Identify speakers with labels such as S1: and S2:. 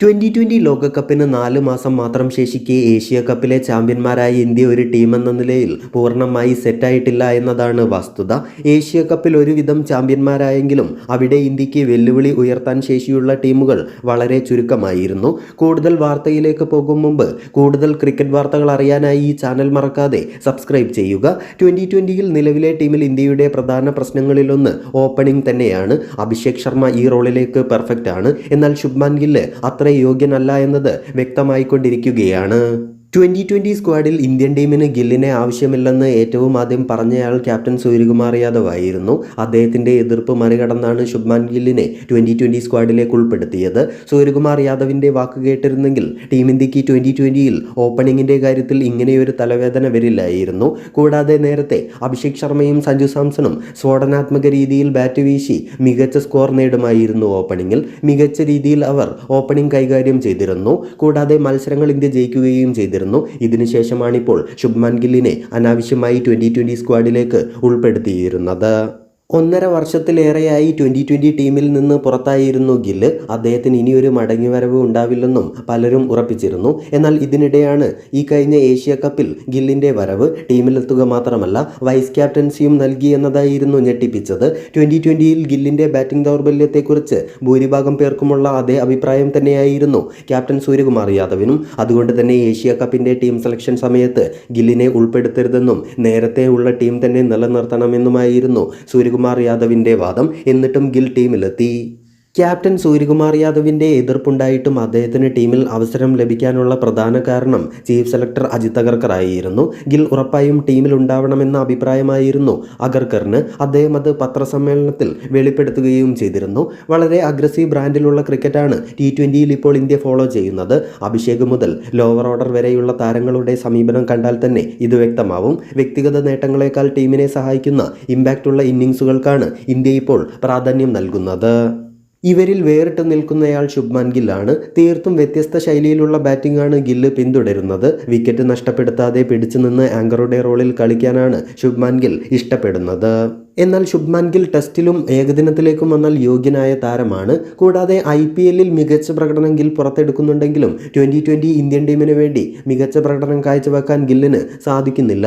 S1: Twenty twenty ലോകകപ്പിന് നാല് മാസം മാത്രം ശേഷിക്കെ ഏഷ്യ കപ്പിലെ ചാമ്പ്യന്മാരായ ഇന്ത്യ ഒരു ടീം എന്ന നിലയിൽ പൂർണമായി സെറ്റായിട്ടില്ല എന്നതാണ് വസ്തുത. ഏഷ്യ കപ്പിൽ ഒരുവിധം ചാമ്പ്യന്മാരായെങ്കിലും അവിടെ ഇന്ത്യയ്ക്ക് വെല്ലുവിളി ഉയർത്താൻ ശേഷിയുള്ള ടീമുകൾ വളരെ ചുരുക്കമായിരുന്നു. കൂടുതൽ വാർത്തയിലേക്ക് പോകും മുമ്പ് കൂടുതൽ ക്രിക്കറ്റ് വാർത്തകൾ അറിയാനായി ഈ ചാനൽ മറക്കാതെ സബ്സ്ക്രൈബ് ചെയ്യുക. ട്വന്റി ട്വന്റിയിൽ നിലവിലെ ടീമിൽ ഇന്ത്യയുടെ പ്രധാന പ്രശ്നങ്ങളിലൊന്ന് ഓപ്പണിംഗ് തന്നെയാണ്. അഭിഷേക് ശർമ്മ ഈ റോളിലേക്ക് പെർഫെക്റ്റ് ആണ് എന്നാൽ ശുഭ്മാൻ ഗില്ല് അത്ര യോഗ്യനല്ല എന്നത് വ്യക്തമായിക്കൊണ്ടിരിക്കുകയാണ്. ട്വന്റി ട്വന്റി സ്ക്വാഡിൽ ഇന്ത്യൻ ടീമിന് ഗില്ലിനെ ആവശ്യമില്ലെന്ന് ഏറ്റവും ആദ്യം പറഞ്ഞയാൾ ക്യാപ്റ്റൻ സൂര്യകുമാർ യാദവ് ആയിരുന്നു അദ്ദേഹത്തിന്റെ എതിർപ്പ് മറികടന്നാണ് ശുഭ്മാൻ ഗില്ലിനെ ട്വന്റി ട്വന്റി സ്ക്വാഡിലേക്ക് ഉൾപ്പെടുത്തിയത്. സൂര്യകുമാർ യാദവിന്റെ വാക്ക് കേട്ടിരുന്നെങ്കിൽ ടീം ഇന്ത്യയ്ക്ക് ട്വന്റി ട്വന്റിയിൽ ഓപ്പണിങ്ങിന്റെ കാര്യത്തിൽ ഇങ്ങനെയൊരു തലവേദന വരില്ലായിരുന്നു. കൂടാതെ നേരത്തെ അഭിഷേക് ശർമ്മയും സഞ്ജു സാംസണും സ്ഫോടനാത്മക രീതിയിൽ ബാറ്റ് വീശി മികച്ച സ്കോർ നേടുമായിരുന്നു ഓപ്പണിങ്ങിൽ മികച്ച രീതിയിൽ അവർ ഓപ്പണിംഗ് കൈകാര്യം ചെയ്തിരുന്നു. കൂടാതെ മത്സരങ്ങൾ ഇന്ത്യ ജയിക്കുകയും ചെയ്തിരുന്നു. ഇതിനുശേഷമാണിപ്പോൾ ശുഭ്മാൻ ഗില്ലിനെ അനാവശ്യമായി ട്വന്റി ട്വന്റി സ്ക്വാഡിലേക്ക് ഉൾപ്പെടുത്തിയിരുന്നത്. ഒന്നര വർഷത്തിലേറെയായി ട്വന്റി ട്വന്റി ടീമിൽ നിന്ന് പുറത്തായിരുന്നു ഗില്ല് അദ്ദേഹത്തിന് ഇനിയൊരു മടങ്ങിവരവ് ഉണ്ടാവില്ലെന്നും പലരും ഉറപ്പിച്ചിരുന്നു. എന്നാൽ ഇതിനിടെയാണ് ഈ കഴിഞ്ഞ ഏഷ്യ കപ്പിൽ ഗില്ലിന്റെ വരവ് ടീമിലെത്തുക മാത്രമല്ല വൈസ് ക്യാപ്റ്റൻസിയും നൽകി എന്നതായിരുന്നു ഞെട്ടിപ്പിച്ചത്. ട്വന്റി ട്വന്റിയിൽ ഗില്ലിന്റെ ബാറ്റിംഗ് ദൗർബല്യത്തെക്കുറിച്ച് ഭൂരിഭാഗം പേർക്കുമുള്ള അതേ അഭിപ്രായം തന്നെയായിരുന്നു ക്യാപ്റ്റൻ സൂര്യകുമാർ യാദവിനും. അതുകൊണ്ട് തന്നെ ഏഷ്യ കപ്പിന്റെ ടീം സെലക്ഷൻ സമയത്ത് ഗില്ലിനെ ഉൾപ്പെടുത്തരുതെന്നും നേരത്തെ ഉള്ള ടീം തന്നെ നിലനിർത്തണമെന്നുമായിരുന്നു സൂര്യകുമാർ യാദവിന്റെ വാദം എന്നിട്ടും ഗിൽ ടീമിലെത്തി ക്യാപ്റ്റൻ സൂര്യകുമാർ യാദവിന്റെ എതിർപ്പുണ്ടായിട്ടും അദ്ദേഹത്തിന് ടീമിൽ അവസരം ലഭിക്കാനുള്ള പ്രധാന കാരണം ചീഫ് സെലക്ടർ അജിത് അഗർക്കറായിരുന്നു. ഗിൽ ഉറപ്പായും ടീമിൽ ഉണ്ടാവണമെന്ന അഭിപ്രായമായിരുന്നു അഗർക്കറിന്. അദ്ദേഹം അത് പത്രസമ്മേളനത്തിൽ വെളിപ്പെടുത്തുകയും ചെയ്തിരുന്നു. വളരെ അഗ്രസീവ് ബ്രാൻഡിലുള്ള ക്രിക്കറ്റാണ് ടി ട്വന്റിയിൽ ഇപ്പോൾ ഇന്ത്യ ഫോളോ ചെയ്യുന്നത്. അഭിഷേക് മുതൽ ലോവർ ഓർഡർ വരെയുള്ള താരങ്ങളുടെ സമീപനം കണ്ടാൽ തന്നെ ഇത് വ്യക്തമാവും. വ്യക്തിഗത നേട്ടങ്ങളെക്കാൾ ടീമിനെ സഹായിക്കുന്ന ഇമ്പാക്റ്റുള്ള ഇന്നിങ്സുകൾക്കാണ് ഇന്ത്യ ഇപ്പോൾ പ്രാധാന്യം നൽകുന്നത്. ഇവരിൽ വേറിട്ട് നിൽക്കുന്നയാൾ ശുഭ്മാൻ ഗില്ലാണ്. തീർത്തും വ്യത്യസ്ത ശൈലിയിലുള്ള ബാറ്റിംഗാണ് ഗില്ല് പിന്തുടരുന്നത്. വിക്കറ്റ് നഷ്ടപ്പെടുത്താതെ പിടിച്ചു നിന്ന് ആങ്കറുടെ റോളിൽ കളിക്കാനാണ് ശുഭ്മാൻ ഗിൽ ഇഷ്ടപ്പെടുന്നത്. എന്നാൽ ശുഭ്മാൻ ഗിൽ ടെസ്റ്റിലും ഏകദിനത്തിലേക്കും വന്നാൽ യോഗ്യനായ താരമാണ്. കൂടാതെ ഐ പി എല്ലിൽ മികച്ച പ്രകടനം ഗിൽ പുറത്തെടുക്കുന്നുണ്ടെങ്കിലും ട്വന്റി ട്വന്റി ഇന്ത്യൻ ടീമിന് വേണ്ടി മികച്ച പ്രകടനം കാഴ്ചവെക്കാൻ ഗില്ലിന് സാധിക്കുന്നില്ല.